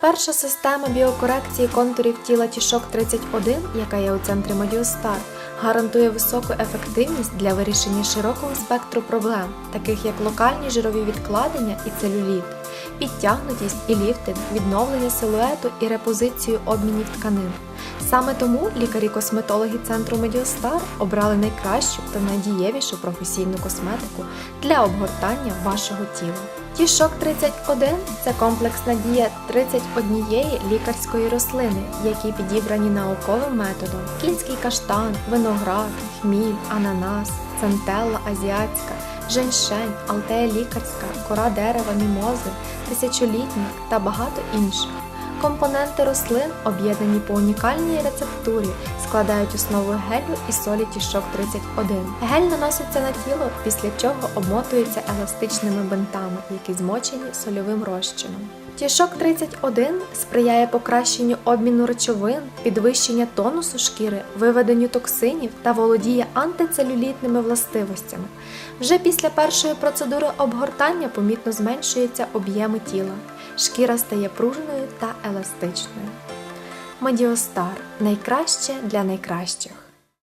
Перша система біокорекції контурів тіла тішок 31, яка є у центрі Медіостар, гарантує високу ефективність для вирішення широкого спектру проблем, таких як локальні жирові відкладення і целюліт, підтягнутість і ліфтинг, відновлення силуету і репозицію обмінів тканин. Саме тому лікарі-косметологи центру Медіостар обрали найкращу та найдієвішу професійну косметику для обгортання вашого тіла. Тішок 31 це комплексна дієт 31 лікарської рослини, які підібрані науковим методом: кінський каштан, виноград, хміль, ананас, центелла азіатська, женьшень, алтея лікарська, кора дерева, мімози, тисячолітник та багато інших. Компоненти рослин, об'єднані по унікальній рецептурі, складають основу гелю і солі тішок 31. Гель наноситься на тіло, після чого обмотується еластичними бинтами, які змочені сольовим розчином. Тішок 31 сприяє покращенню обміну речовин, підвищення тонусу шкіри, виведенню токсинів та володіє антицелюлітними властивостями. Вже після першої процедури обгортання помітно зменшуються об'єми тіла. Шкіра стає пружною та еластичною. Медіостар найкраще для найкращих.